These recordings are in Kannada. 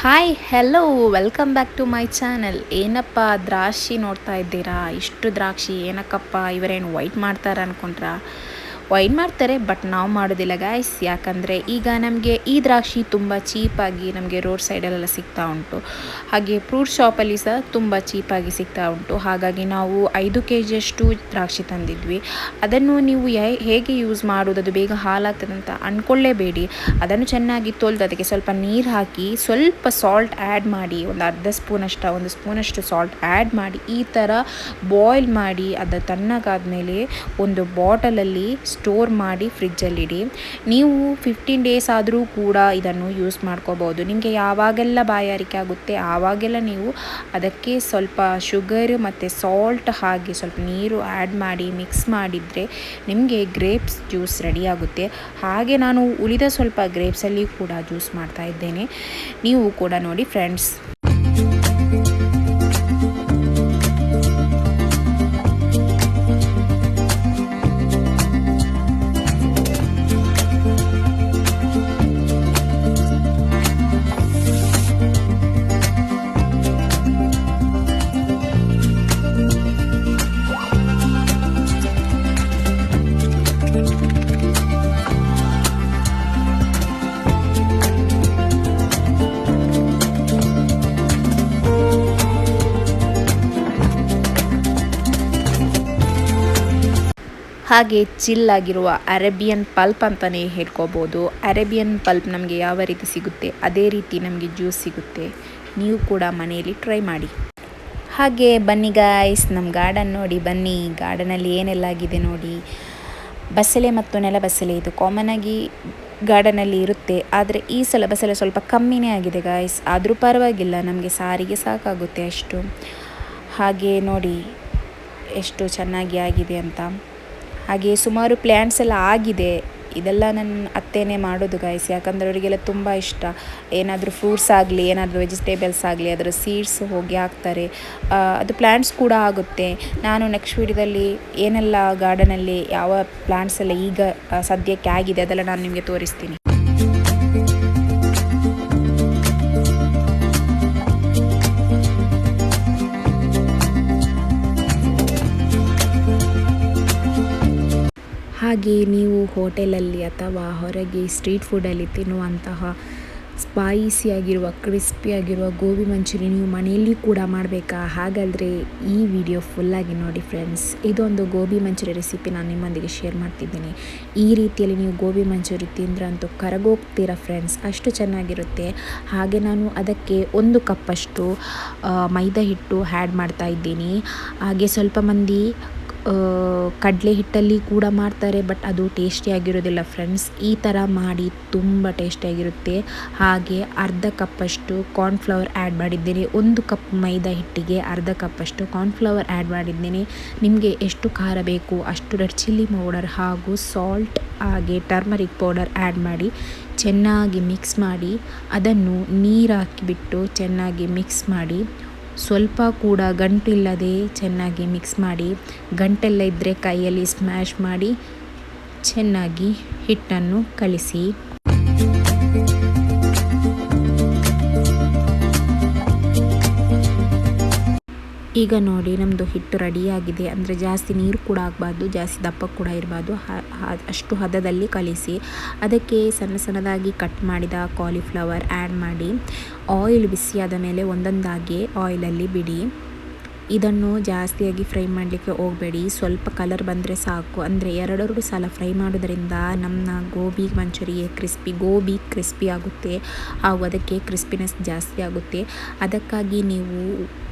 Hi hello welcome back to my channel ಏನಪ್ಪ ದ್ರಾಕ್ಷಿ ನೋಡ್ತಾ ಇದ್ದೀರಾ? ಇಷ್ಟು ದ್ರಾಕ್ಷಿ ಏನಕ್ಕಪ್ಪ? ಇವರೇನು ವೈಟ್ ಮಾಡ್ತಾರೆ ಅಂದ್ಕೊಂಡ್ರಾ ವೈಟ್ ಮಾಡ್ತಾರೆ, ಬಟ್ ನಾವು ಮಾಡೋದಿಲ್ಲ ಗಾಯ್ಸ್ ಯಾಕಂದರೆ ಈಗ ನಮಗೆ ಈ ದ್ರಾಕ್ಷಿ ತುಂಬ ಚೀಪಾಗಿ ನಮಗೆ ರೋಡ್ ಸೈಡಲ್ಲೆಲ್ಲ ಸಿಗ್ತಾ ಉಂಟು. ಹಾಗೆ ಫ್ರೂಟ್ ಶಾಪಲ್ಲಿ ಸಹ ತುಂಬ ಚೀಪಾಗಿ ಸಿಗ್ತಾ ಉಂಟು. ಹಾಗಾಗಿ ನಾವು ಐದು ಕೆ ಜಿಯಷ್ಟು ದ್ರಾಕ್ಷಿ ತಂದಿದ್ವಿ. ಅದನ್ನು ನೀವು ಹೇಗೆ ಯೂಸ್ ಮಾಡೋದು ಅದು ಬೇಗ ಹಾಲಾಗ್ತದೆ ಅಂತ ಅಂದ್ಕೊಳ್ಳೇಬೇಡಿ ಅದನ್ನು ಚೆನ್ನಾಗಿ ತೊಳೆದು ಅದಕ್ಕೆ ಸ್ವಲ್ಪ ನೀರು ಹಾಕಿ, ಸ್ವಲ್ಪ ಸಾಲ್ಟ್ ಆ್ಯಡ್ ಮಾಡಿ, ಒಂದು ಅರ್ಧ ಸ್ಪೂನಷ್ಟು ಒಂದು ಸ್ಪೂನಷ್ಟು ಸಾಲ್ಟ್ ಆ್ಯಡ್ ಮಾಡಿ, ಈ ಥರ ಬಾಯ್ಲ್ ಮಾಡಿ, ಅದು ತಣ್ಣಗಾದ ಮೇಲೆ ಒಂದು ಬಾಟಲಲ್ಲಿ ಸ್ಟೋರ್ ಮಾಡಿ ಫ್ರಿಜ್ಜಲ್ಲಿಡಿ ನೀವು ಫಿಫ್ಟೀನ್ ಡೇಸ್ ಆದರೂ ಕೂಡ ಇದನ್ನು ಯೂಸ್ ಮಾಡ್ಕೋಬೋದು ನಿಮಗೆ ಯಾವಾಗೆಲ್ಲ ಬಾಯಾರಿಕೆ ಆಗುತ್ತೆ, ಆವಾಗೆಲ್ಲ ನೀವು ಅದಕ್ಕೆ ಸ್ವಲ್ಪ ಶುಗರ್ ಮತ್ತು ಸಾಲ್ಟ್ ಹಾಗೆ ಸ್ವಲ್ಪ ನೀರು ಆ್ಯಡ್ ಮಾಡಿ ಮಿಕ್ಸ್ ಮಾಡಿದರೆ ನಿಮಗೆ ಗ್ರೇಪ್ಸ್ ಜ್ಯೂಸ್ ರೆಡಿ ಆಗುತ್ತೆ. ಹಾಗೆ ನಾನು ಉಳಿದ ಸ್ವಲ್ಪ ಗ್ರೇಪ್ಸಲ್ಲಿ ಕೂಡ ಜ್ಯೂಸ್ ಮಾಡ್ತಾ ಇದ್ದೇನೆ. ನೀವು ಕೂಡ ನೋಡಿ ಫ್ರೆಂಡ್ಸ್ ಹಾಗೆ ಚಿಲ್ ಆಗಿರುವ ಅರೇಬಿಯನ್ ಪಲ್ಪ್ ಅಂತಲೇ ಹೇಳ್ಕೋಬೋದು. ಅರೇಬಿಯನ್ ಪಲ್ಪ್ ನಮಗೆ ಯಾವ ರೀತಿ ಸಿಗುತ್ತೆ? ಅದೇ ರೀತಿ ನಮಗೆ ಜ್ಯೂಸ್ ಸಿಗುತ್ತೆ. ನೀವು ಕೂಡ ಮನೆಯಲ್ಲಿ ಟ್ರೈ ಮಾಡಿ. ಹಾಗೆ ಬನ್ನಿ ಗಾಯ್ಸ್ ನಮ್ಮ ಗಾರ್ಡನ್ ನೋಡಿ, ಬನ್ನಿ. ಗಾರ್ಡನಲ್ಲಿ ಏನೆಲ್ಲ ಆಗಿದೆ ನೋಡಿ. ಬಸಳೆ ಮತ್ತು ನೆಲ ಬಸಳೆ ಇದು ಕಾಮನ್ ಆಗಿ ಗಾರ್ಡನಲ್ಲಿ ಇರುತ್ತೆ. ಆದರೆ ಈ ಸಲ ಬಸಳೆ ಸ್ವಲ್ಪ ಕಮ್ಮಿನೇ ಆಗಿದೆ ಗಾಯ್ಸ್ ಆದರೂ ಪರವಾಗಿಲ್ಲ, ನಮಗೆ ಸಾರಿಗೆ ಸಾಕಾಗುತ್ತೆ ಅಷ್ಟು. ಹಾಗೆ ನೋಡಿ, ಎಷ್ಟು ಚೆನ್ನಾಗಿ ಆಗಿದೆ ಅಂತ. ಹಾಗೆ ಸುಮಾರು ಪ್ಲ್ಯಾನ್ಸ್ ಎಲ್ಲ ಆಗಿದೆ. ಇದೆಲ್ಲ ನನ್ನ ಅತ್ತೆನೇ ಮಾಡೋದು ಗಾಯಿಸಿ ಯಾಕಂದರೆ ಅವರಿಗೆಲ್ಲ ತುಂಬ ಇಷ್ಟ. ಏನಾದರೂ ಫ್ರೂಟ್ಸ್ ಆಗಲಿ, ಏನಾದರೂ ವೆಜಿಟೇಬಲ್ಸ್ ಆಗಲಿ, ಅದರ ಸೀಡ್ಸ್ ಹೋಗಿ ಹಾಕ್ತಾರೆ. ಅದು ಪ್ಲ್ಯಾಂಟ್ಸ್ ಕೂಡ ಆಗುತ್ತೆ. ನಾನು ನೆಕ್ಸ್ಟ್ ವೀಡಿಯೋದಲ್ಲಿ ಏನೆಲ್ಲ ಗಾರ್ಡನಲ್ಲಿ ಯಾವ ಪ್ಲ್ಯಾಂಟ್ಸ್ ಎಲ್ಲ ಈಗ ಸದ್ಯಕ್ಕೆ ಆಗಿದೆ ಅದೆಲ್ಲ ನಾನು ನಿಮಗೆ ತೋರಿಸ್ತೀನಿ. ಹಾಗೆ ನೀವು ಹೋಟೆಲಲ್ಲಿ ಅಥವಾ ಹೊರಗೆ ಸ್ಟ್ರೀಟ್ ಫುಡಲ್ಲಿ ತಿನ್ನುವಂತಹ ಸ್ಪೈಸಿ ಆಗಿರುವ ಕ್ರಿಸ್ಪಿ ಆಗಿರುವ ಗೋಬಿ ಮಂಚೂರಿ ನೀವು ಮನೆಯಲ್ಲಿ ಕೂಡ ಮಾಡಬೇಕಾ? ಹಾಗಾದರೆ ಈ ವಿಡಿಯೋ ಫುಲ್ಲಾಗಿ ನೋಡಿ ಫ್ರೆಂಡ್ಸ್ ಇದೊಂದು ಗೋಬಿ ಮಂಚೂರಿ ರೆಸಿಪಿ ನಾನು ನಿಮ್ಮೊಂದಿಗೆ ಶೇರ್ ಮಾಡ್ತಿದ್ದೀನಿ. ಈ ರೀತಿಯಲ್ಲಿ ನೀವು ಗೋಬಿ ಮಂಚೂರಿ ತಿಂದ್ರಂತೂ ಕರಗೋಗ್ತೀರಾ ಫ್ರೆಂಡ್ಸ್ ಅಷ್ಟು ಚೆನ್ನಾಗಿರುತ್ತೆ. ಹಾಗೆ ನಾನು ಅದಕ್ಕೆ ಒಂದು ಕಪ್ಪಷ್ಟು ಮೈದಾ ಹಿಟ್ಟು ಆ್ಯಡ್ ಮಾಡ್ತಾ ಇದ್ದೀನಿ. ಹಾಗೆ ಸ್ವಲ್ಪ ಮಂದಿ ಕಡಲೆ ಹಿಟ್ಟಲ್ಲಿ ಕೂಡ ಮಾಡ್ತಾರೆ ಬಟ್ ಅದು ಟೇಸ್ಟಿಯಾಗಿರೋದಿಲ್ಲ ಫ್ರೆಂಡ್ಸ್ ಈ ಥರ ಮಾಡಿ ತುಂಬ ಟೇಸ್ಟಿಯಾಗಿರುತ್ತೆ ಹಾಗೆ ಅರ್ಧ ಕಪ್ಪಷ್ಟು ಕಾರ್ನ್ಫ್ಲವರ್ ಆ್ಯಡ್ ಮಾಡಿದ್ದೇನೆ. ಒಂದು ಕಪ್ ಮೈದಾ ಹಿಟ್ಟಿಗೆ ಅರ್ಧ ಕಪ್ಪಷ್ಟು ಕಾರ್ನ್ಫ್ಲವರ್ ಆ್ಯಡ್ ಮಾಡಿದ್ದೇನೆ. ನಿಮಗೆ ಎಷ್ಟು ಖಾರ ಬೇಕು ಅಷ್ಟು ರೆಡ್ ಚಿಲ್ಲಿ ಪೌಡರ್ ಹಾಗೂ ಸಾಲ್ಟ್ ಹಾಗೆ ಟರ್ಮರಿಕ್ ಪೌಡರ್ ಆ್ಯಡ್ ಮಾಡಿ ಚೆನ್ನಾಗಿ ಮಿಕ್ಸ್ ಮಾಡಿ, ಅದನ್ನು ನೀರು ಹಾಕಿಬಿಟ್ಟು ಚೆನ್ನಾಗಿ ಮಿಕ್ಸ್ ಮಾಡಿ ಸ್ವಲ್ಪ ಕೂಡ ಗಂಟಿಲ್ಲದೆ ಚೆನ್ನಾಗಿ ಮಿಕ್ಸ್ ಮಾಡಿ ಗಂಟೆಲ್ಲ ಇದ್ದರೆ ಕೈಯಲ್ಲಿ ಸ್ಮ್ಯಾಶ್ ಮಾಡಿ ಚೆನ್ನಾಗಿ ಹಿಟ್ಟನ್ನು ಕಲಿಸಿ. ಈಗ ನೋಡಿ ನಮ್ಮದು ಹಿಟ್ಟು ರೆಡಿಯಾಗಿದೆ. ಅಂದರೆ ಜಾಸ್ತಿ ನೀರು ಕೂಡ ಆಗಬಾರ್ದು, ಜಾಸ್ತಿ ದಪ್ಪ ಕೂಡ ಇರಬಾರ್ದು. ಅಷ್ಟು ಹದದಲ್ಲಿ ಕಲಿಸಿ. ಅದಕ್ಕೆ ಸಣ್ಣ ಸಣ್ಣದಾಗಿ ಕಟ್ ಮಾಡಿದ ಕಾಲಿಫ್ಲವರ್ ಆ್ಯಡ್ ಮಾಡಿ ಆಯಿಲ್ ಬಿಸಿಯಾದ ಮೇಲೆ ಒಂದೊಂದಾಗಿ ಆಯಿಲಲ್ಲಿ ಬಿಡಿ. ಇದನ್ನು ಜಾಸ್ತಿಯಾಗಿ ಫ್ರೈ ಮಾಡಲಿಕ್ಕೆ ಹೋಗಬೇಡಿ. ಸ್ವಲ್ಪ ಕಲರ್ ಬಂದರೆ ಸಾಕು. ಅಂದರೆ ಎರಡೆರಡು ಸಲ ಫ್ರೈ ಮಾಡೋದರಿಂದ ನಮ್ಮ ಗೋಬಿ ಮಂಚೂರಿ ಕ್ರಿಸ್ಪಿ ಗೋಬಿ ಕ್ರಿಸ್ಪಿ ಆಗುತ್ತೆ. ಹಾಗೂ ಅದಕ್ಕೆ ಕ್ರಿಸ್ಪಿನೆಸ್ ಜಾಸ್ತಿ ಆಗುತ್ತೆ. ಅದಕ್ಕಾಗಿ ನೀವು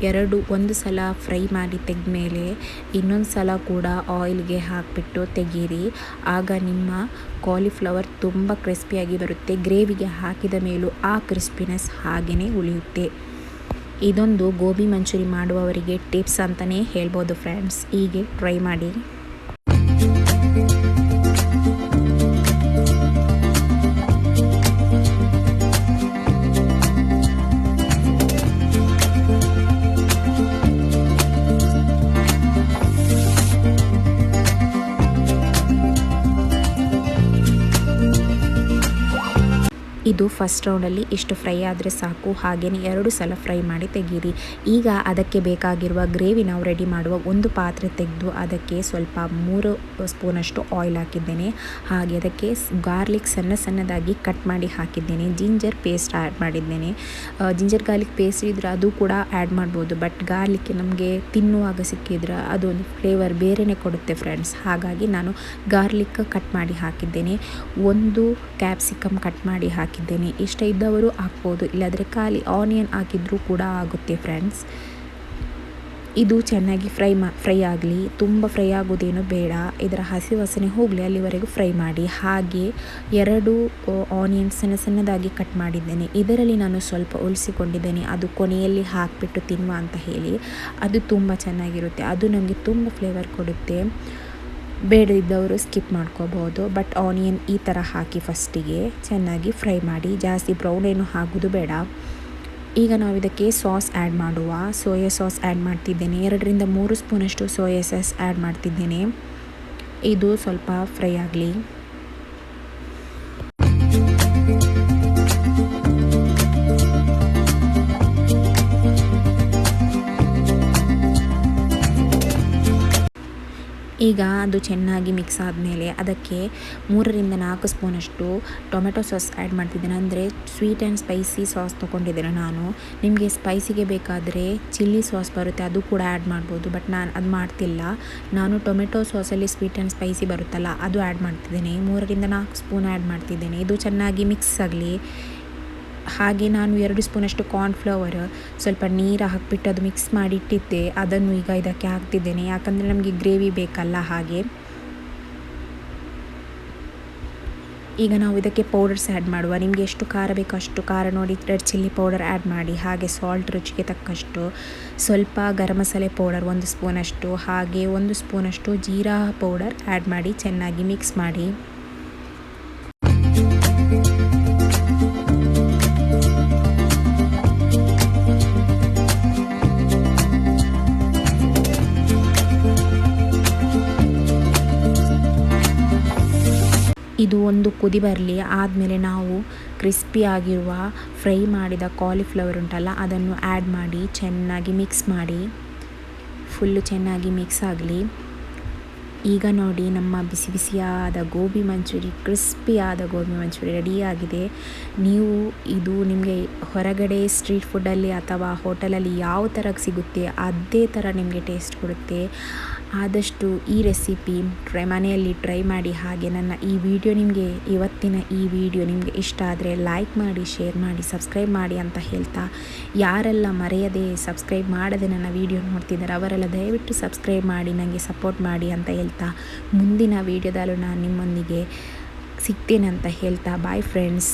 ಎರಡು, ಒಂದು ಸಲ ಫ್ರೈ ಮಾಡಿ ತೆಗೆದ್ಮೇಲೆ ಇನ್ನೊಂದು ಸಲ ಕೂಡ ಆಯಿಲ್ಗೆ ಹಾಕಿಬಿಟ್ಟು ತೆಗೀರಿ. ಆಗ ನಿಮ್ಮ ಕಾಲಿಫ್ಲವರ್ ತುಂಬ ಕ್ರಿಸ್ಪಿಯಾಗಿ ಬರುತ್ತೆ. ಗ್ರೇವಿಗೆ ಹಾಕಿದ ಮೇಲೂ ಆ ಕ್ರಿಸ್ಪಿನೆಸ್ ಹಾಗೆಯೇ ಉಳಿಯುತ್ತೆ. ಇದೊಂದು ಗೋಬಿ ಮಂಚೂರಿ ಮಾಡುವವರಿಗೆ ಟಿಪ್ಸ್ ಅಂತಲೇ ಹೇಳ್ಬೋದು ಫ್ರೆಂಡ್ಸ್ ಹೀಗೆ ಟ್ರೈ ಮಾಡಿ. ಇದು ಫಸ್ಟ್ ರೌಂಡಲ್ಲಿ ಇಷ್ಟು ಫ್ರೈ ಆದರೆ ಸಾಕು. ಹಾಗೆಯೇ ಎರಡು ಸಲ ಫ್ರೈ ಮಾಡಿ ತೆಗೀರಿ. ಈಗ ಅದಕ್ಕೆ ಬೇಕಾಗಿರುವ ಗ್ರೇವಿ ನಾವು ರೆಡಿ ಮಾಡುವ ಒಂದು ಪಾತ್ರೆ ತೆಗೆದು ಅದಕ್ಕೆ ಸ್ವಲ್ಪ ಮೂರು ಸ್ಪೂನಷ್ಟು ಆಯಿಲ್ ಹಾಕಿದ್ದೇನೆ. ಹಾಗೆ ಅದಕ್ಕೆ ಗಾರ್ಲಿಕ್ ಸಣ್ಣ ಸಣ್ಣದಾಗಿ ಕಟ್ ಮಾಡಿ ಹಾಕಿದ್ದೇನೆ. ಜಿಂಜರ್ ಪೇಸ್ಟ್ ಆ್ಯಡ್ ಮಾಡಿದ್ದೇನೆ. ಜಿಂಜರ್ ಗಾರ್ಲಿಕ್ ಪೇಸ್ಟ್ ಇದ್ರೆ ಅದು ಕೂಡ ಆ್ಯಡ್ ಮಾಡ್ಬೋದು. ಬಟ್ ಗಾರ್ಲಿಕ್ ನಮಗೆ ತಿನ್ನುವಾಗ ಸಿಕ್ಕಿದ್ರೆ ಅದೊಂದು ಫ್ಲೇವರ್ ಬೇರೆಯೇ ಕೊಡುತ್ತೆ ಫ್ರೆಂಡ್ಸ್ ಹಾಗಾಗಿ ನಾನು ಗಾರ್ಲಿಕ್ ಕಟ್ ಮಾಡಿ ಹಾಕಿದ್ದೇನೆ. ಒಂದು ಕ್ಯಾಪ್ಸಿಕಮ್ ಕಟ್ ಮಾಡಿ ಹಾಕಿದ್ದೇನೆ. ಇಷ್ಟ ಇದ್ದವರು ಹಾಕ್ಬೋದು. ಇಲ್ಲಾಂದರೆ ಖಾಲಿ ಆನಿಯನ್ ಹಾಕಿದ್ರೂ ಕೂಡ ಆಗುತ್ತೆ ಫ್ರೆಂಡ್ಸ್ ಇದು ಚೆನ್ನಾಗಿ ಫ್ರೈ ಮಾ, ಫ್ರೈ ಆಗಲಿ. ತುಂಬ ಫ್ರೈ ಆಗೋದೇನು ಬೇಡ. ಇದರ ಹಸಿ ವಾಸನೆ ಹೋಗಲಿ, ಅಲ್ಲಿವರೆಗೂ ಫ್ರೈ ಮಾಡಿ. ಹಾಗೆ ಎರಡು ಆನಿಯನ್ ಸಣ್ಣ ಸಣ್ಣದಾಗಿ ಕಟ್ ಮಾಡಿದ್ದೇನೆ. ಇದರಲ್ಲಿ ನಾನು ಸ್ವಲ್ಪ ಉಳಿಸಿಕೊಂಡಿದ್ದೇನೆ ಅದು ಕೊನೆಯಲ್ಲಿ ಹಾಕಿಬಿಟ್ಟು ತಿನ್ನುವ ಅಂತ ಹೇಳಿ. ಅದು ತುಂಬ ಚೆನ್ನಾಗಿರುತ್ತೆ. ಅದು ನಮಗೆ ತುಂಬ ಫ್ಲೇವರ್ ಕೊಡುತ್ತೆ. ಬೇಡದಿದ್ದವರು ಸ್ಕಿಪ್ ಮಾಡ್ಕೋಬೋದು ಬಟ್ ಆನಿಯನ್ ಈ ಥರ ಹಾಕಿ ಫಸ್ಟಿಗೆ ಚೆನ್ನಾಗಿ ಫ್ರೈ ಮಾಡಿ. ಜಾಸ್ತಿ ಬ್ರೌನ್ ಏನು ಹಾಕೋದು ಬೇಡ. ಈಗ ನಾವು ಇದಕ್ಕೆ ಸಾಸ್ ಆ್ಯಡ್ ಮಾಡುವ. ಸೋಯಾ ಸಾಸ್ ಆ್ಯಡ್ ಮಾಡ್ತಿದ್ದೇನೆ. ಎರಡರಿಂದ ಮೂರು ಸ್ಪೂನಷ್ಟು ಸೋಯಾ ಸಾಸ್ ಆ್ಯಡ್ ಮಾಡ್ತಿದ್ದೇನೆ. ಇದು ಸ್ವಲ್ಪ ಫ್ರೈ ಆಗಲಿ. ಈಗ ಅದು ಚೆನ್ನಾಗಿ ಮಿಕ್ಸ್ ಆದಮೇಲೆ ಅದಕ್ಕೆ ಮೂರರಿಂದ ನಾಲ್ಕು ಸ್ಪೂನಷ್ಟು ಟೊಮೆಟೊ ಸಾಸ್ ಆ್ಯಡ್ ಮಾಡ್ತಿದ್ದೇನೆ. ಅಂದರೆ ಸ್ವೀಟ್ ಆ್ಯಂಡ್ ಸ್ಪೈಸಿ ಸಾಸ್ ತೊಗೊಂಡಿದ್ದೇನೆ ನಾನು. ನಿಮಗೆ ಸ್ಪೈಸಿಗೆ ಬೇಕಾದರೆ ಚಿಲ್ಲಿ ಸಾಸ್ ಬರುತ್ತೆ, ಅದು ಕೂಡ ಆ್ಯಡ್ ಮಾಡ್ಬೋದು. ಬಟ್ ನಾನು ಅದು ಮಾಡ್ತಿಲ್ಲ. ನಾನು ಟೊಮೆಟೊ ಸಾಸಲ್ಲಿ ಸ್ವೀಟ್ ಆ್ಯಂಡ್ ಸ್ಪೈಸಿ ಬರುತ್ತಲ್ಲ, ಅದು ಆ್ಯಡ್ ಮಾಡ್ತಿದ್ದೇನೆ. ಮೂರರಿಂದ ನಾಲ್ಕು ಸ್ಪೂನ್ ಆ್ಯಡ್ ಮಾಡ್ತಿದ್ದೇನೆ. ಇದು ಚೆನ್ನಾಗಿ ಮಿಕ್ಸ್ ಆಗಲಿ. ಹಾಗೆ ನಾನು ಎರಡು ಸ್ಪೂನಷ್ಟು ಕಾರ್ನ್ಫ್ಲವರ್ ಸ್ವಲ್ಪ ನೀರು ಹಾಕಿಬಿಟ್ಟು ಅದು ಮಿಕ್ಸ್ ಮಾಡಿ ಇಟ್ಟಿದ್ದೆ. ಅದನ್ನು ಈಗ ಇದಕ್ಕೆ ಹಾಕ್ತಿದ್ದೇನೆ. ಯಾಕಂದರೆ ನಮಗೆ ಗ್ರೇವಿ ಬೇಕಲ್ಲ ಹಾಗೆ. ಈಗ ನಾವು ಇದಕ್ಕೆ ಪೌಡರ್ಸ್ ಆ್ಯಡ್ ಮಾಡುವ. ನಿಮಗೆ ಎಷ್ಟು ಖಾರ ಬೇಕೋ ಅಷ್ಟು ಖಾರ ನೋಡಿ ರೆಡ್ ಚಿಲ್ಲಿ ಪೌಡರ್ ಆ್ಯಡ್ ಮಾಡಿ, ಹಾಗೆ ಸಾಲ್ಟ್ ರುಚಿಗೆ ತಕ್ಕಷ್ಟು ಸ್ವಲ್ಪ ಗರಂ ಮಸಾಲೆ ಪೌಡರ್ ಒಂದು ಸ್ಪೂನಷ್ಟು, ಹಾಗೆ ಒಂದು ಸ್ಪೂನಷ್ಟು ಜೀರಾ ಪೌಡರ್ ಆ್ಯಡ್ ಮಾಡಿ ಚೆನ್ನಾಗಿ ಮಿಕ್ಸ್ ಮಾಡಿ. ಇದು ಒಂದು ಕುದಿ ಬರಲಿ. ಆದಮೇಲೆ ನಾವು ಕ್ರಿಸ್ಪಿ ಆಗಿರುವ ಫ್ರೈ ಮಾಡಿದ ಕಾಲಿಫ್ಲವರ್ ಉಂಟಲ್ಲ, ಅದನ್ನು ಆ್ಯಡ್ ಮಾಡಿ, ಚೆನ್ನಾಗಿ ಮಿಕ್ಸ್ ಮಾಡಿ. ಫುಲ್ಲು ಚೆನ್ನಾಗಿ ಮಿಕ್ಸ್ ಆಗಲಿ. ಈಗ ನೋಡಿ ನಮ್ಮ ಬಿಸಿ ಬಿಸಿಯಾದ ಗೋಬಿ ಮಂಚೂರಿ ಕ್ರಿಸ್ಪಿಯಾದ ಗೋಬಿ ಮಂಚೂರಿ ರೆಡಿಯಾಗಿದೆ ನೀವು ಇದು ನಿಮಗೆ ಹೊರಗಡೆ ಸ್ಟ್ರೀಟ್ ಫುಡ್ಡಲ್ಲಿ ಅಥವಾ ಹೋಟೆಲಲ್ಲಿ ಯಾವ ಥರ ಸಿಗುತ್ತೆ, ಅದೇ ಥರ ನಿಮಗೆ ಟೇಸ್ಟ್ ಕೊಡುತ್ತೆ. ಆದಷ್ಟು ಈ ರೆಸಿಪಿ ಟ್ರೈ ಮನೆಯಲ್ಲಿ ಟ್ರೈ ಮಾಡಿ ಹಾಗೆ ನನ್ನ ಈ ವಿಡಿಯೋ ನಿಮಗೆ ಇವತ್ತಿನ ಈ ವಿಡಿಯೋ ನಿಮಗೆ ಇಷ್ಟ ಆದರೆ ಲೈಕ್ ಮಾಡಿ ಶೇರ್ ಮಾಡಿ ಸಬ್ಸ್ಕ್ರೈಬ್ ಮಾಡಿ ಅಂತ ಹೇಳ್ತಾ ಯಾರೆಲ್ಲ ಮರೆಯದೆ ಸಬ್ಸ್ಕ್ರೈಬ್ ಮಾಡದೆ ನನ್ನ ವಿಡಿಯೋ ನೋಡ್ತಿದ್ದಾರೆ ಅವರೆಲ್ಲ ದಯವಿಟ್ಟು ಸಬ್ಸ್ಕ್ರೈಬ್ ಮಾಡಿ ನನಗೆ ಸಪೋರ್ಟ್ ಮಾಡಿ ಅಂತ ಹೇಳ್ತಾ ಮುಂದಿನ ವಿಡಿಯೋದಲ್ಲೂ ನಾನು ನಿಮ್ಮೊಂದಿಗೆ ಸಿಗ್ತೇನೆ ಅಂತ ಹೇಳ್ತಾ ಬಾಯ್ ಫ್ರೆಂಡ್ಸ್